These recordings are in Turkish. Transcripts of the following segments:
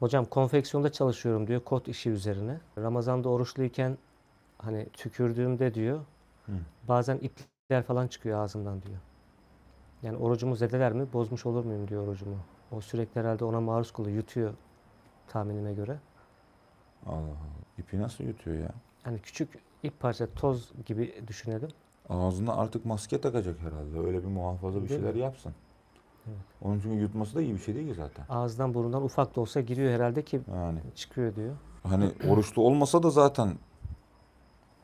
Hocam konfeksiyonda çalışıyorum diyor kod işi üzerine. Ramazan'da oruçluyken hani tükürdüğümde diyor Hı. bazen ipler falan çıkıyor ağzımdan diyor. Yani orucumu zedeler mi bozmuş olur muyum diyor orucumu. O sürekli herhalde ona maruz kalıyor yutuyor tahminime göre. Allah Allah. İpi nasıl yutuyor ya? Yani küçük ip parça toz gibi düşünelim. Ağzına artık maske takacak herhalde. Öyle bir muhafaza bir Değil şeyler mi? yapsın. Evet. Onun çünkü yutması da iyi bir şey değil ki zaten. Ağızdan burundan ufak da olsa giriyor herhalde ki Yani çıkıyor diyor. hani oruçlu olmasa da zaten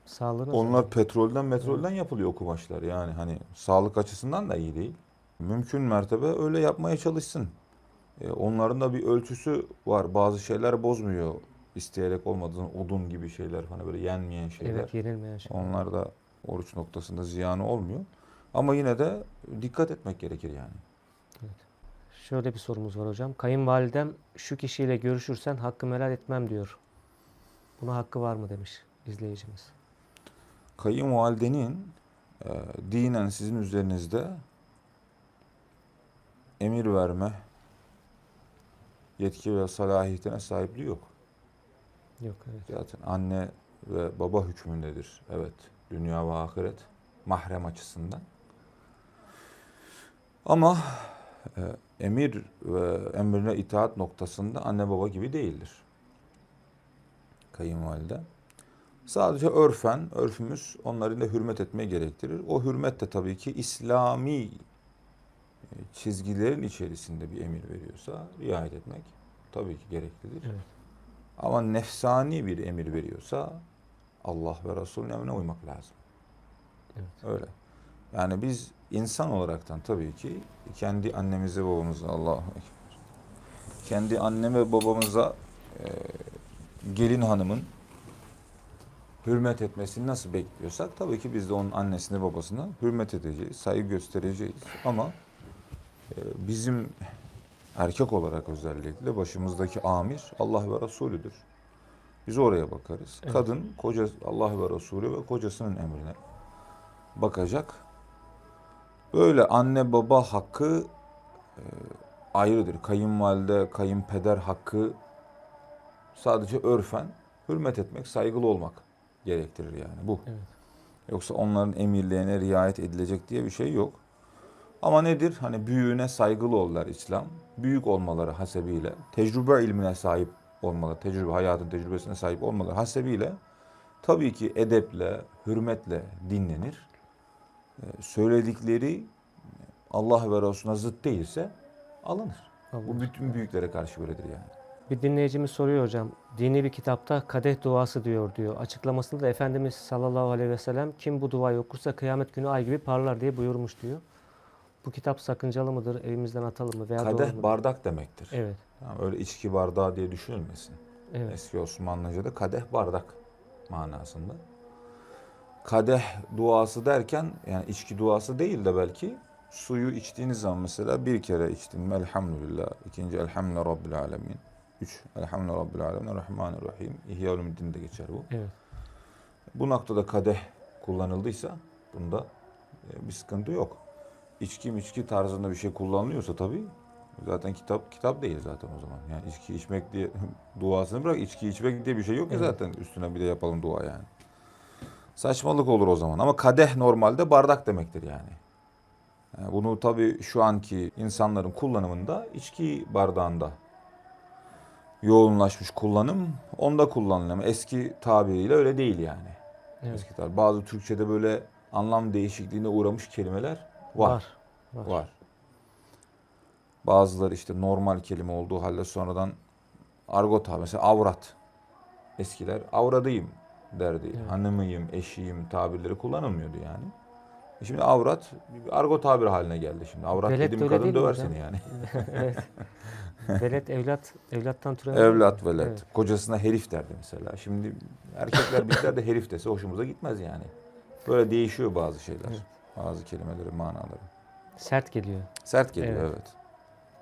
Sağlığına onlar petrolden metrolden yapılıyor o kumaşlar. Yani hani sağlık açısından da iyi değil. Mümkün mertebe öyle yapmaya çalışsın. E, onların da bir ölçüsü var. Bazı şeyler bozmuyor. İsteyerek olmadığın odun gibi şeyler hani böyle yenmeyen şeyler. Evet yenilmeyen şey. Onlar da oruç noktasında ziyanı olmuyor. Ama yine de dikkat etmek gerekir yani. Şöyle bir sorumuz var hocam. Kayınvalidem şu kişiyle görüşürsen hakkımı helal etmem diyor. Buna hakkı var mı demiş izleyicimiz. Kayınvalidenin e, dinen sizin üzerinizde emir verme yetki ve salahiyetine sahipliği yok. Yok evet. Zaten anne ve baba hükmündedir. Evet. Dünya ve ahiret mahrem açısından. Ama e, emir ve emrine itaat noktasında anne baba gibi değildir. Kayınvalide. Sadece örfen, örfümüz onların da hürmet etmeyi gerektirir. O hürmet de tabii ki İslami e, çizgilerin içerisinde bir emir veriyorsa riayet etmek tabii ki gereklidir. Evet. Ama nefsani bir emir veriyorsa Allah ve Resulünün emrine uymak lazım. Evet. Öyle. Yani biz insan olaraktan tabii ki kendi annemize babamıza Allahu Ekber. Kendi anne ve babamıza e, gelin hanımın hürmet etmesini nasıl bekliyorsak tabii ki biz de onun annesine babasına hürmet edeceğiz, saygı göstereceğiz. Ama e, bizim erkek olarak özellikle başımızdaki amir Allah ve Resulüdür. Biz oraya bakarız. Evet. Kadın koca Allah ve Resulü ve kocasının emrine bakacak. Böyle anne baba hakkı e, ayrıdır. Kayınvalide, kayınpeder hakkı sadece örfen hürmet etmek, saygılı olmak gerektirir yani bu. Evet. Yoksa onların emirlerine riayet edilecek diye bir şey yok. Ama nedir? Hani büyüğüne saygılı olurlar İslam. Büyük olmaları hasebiyle, tecrübe ilmine sahip olmaları, tecrübe, hayatın tecrübesine sahip olmaları hasebiyle tabii ki edeple, hürmetle dinlenir. Ee, Söyledikleri Allah ve Resulüne zıt değilse alınır. Allah. Bu bütün büyüklere karşı böyledir yani. Bir dinleyicimiz soruyor hocam. Dini bir kitapta kadeh duası diyor diyor. Açıklamasında da Efendimiz sallallahu aleyhi ve sellem kim bu duayı okursa kıyamet günü ay gibi parlar diye buyurmuş diyor. Bu kitap sakıncalı mıdır? Evimizden atalım mı? Veya Kadeh bardak demektir. Evet. Tamam, öyle içki bardağı diye düşünülmesin. Evet. Eski Osmanlıca'da kadeh bardak manasında. Kadeh duası derken yani içki duası değil de belki suyu içtiğiniz zaman mesela bir kere içtin elhamdülillah, ikinci elhamdülillah rabbil alemin, üç elhamdülillah rabbil alemin, rahmanirrahim, İhya Ulumuddin'de geçer bu. Evet. Bu noktada kadeh kullanıldıysa bunda e, bir sıkıntı yok. İçki içki tarzında bir şey kullanılıyorsa tabii zaten kitap kitap değil zaten o zaman. Yani içki içmek diye duasını bırak içki içmek diye bir şey yok ki Evet. zaten üstüne bir de yapalım dua yani. Saçmalık olur o zaman ama kadeh normalde bardak demektir yani. Yani bunu tabii şu anki insanların kullanımında içki bardağında yoğunlaşmış kullanım onda kullanılıyor. Ama Eski tabiriyle öyle değil yani. Evet. Eski tabir. Bazı Türkçe'de böyle anlam değişikliğine uğramış kelimeler var. Var. Var. Bazıları işte normal kelime olduğu halde sonradan argot tabiri. Mesela avrat. Eskiler avradıyım derdi. Evet. Hanımıyım, eşiyim tabirleri kullanılmıyordu yani. E Şimdi avrat bir argo tabir haline geldi şimdi. Avrat Velet dediğim de öyle kadın değil döver seni yani. evet. Velet evlat evlattan türeyen Evlat velet. Evet. Kocasına herif derdi mesela. Şimdi erkekler bizler de herif dese hoşumuza gitmez yani. Böyle değişiyor bazı şeyler. Evet. Bazı kelimelerin manaları. Sert geliyor. Sert geliyor Evet. evet.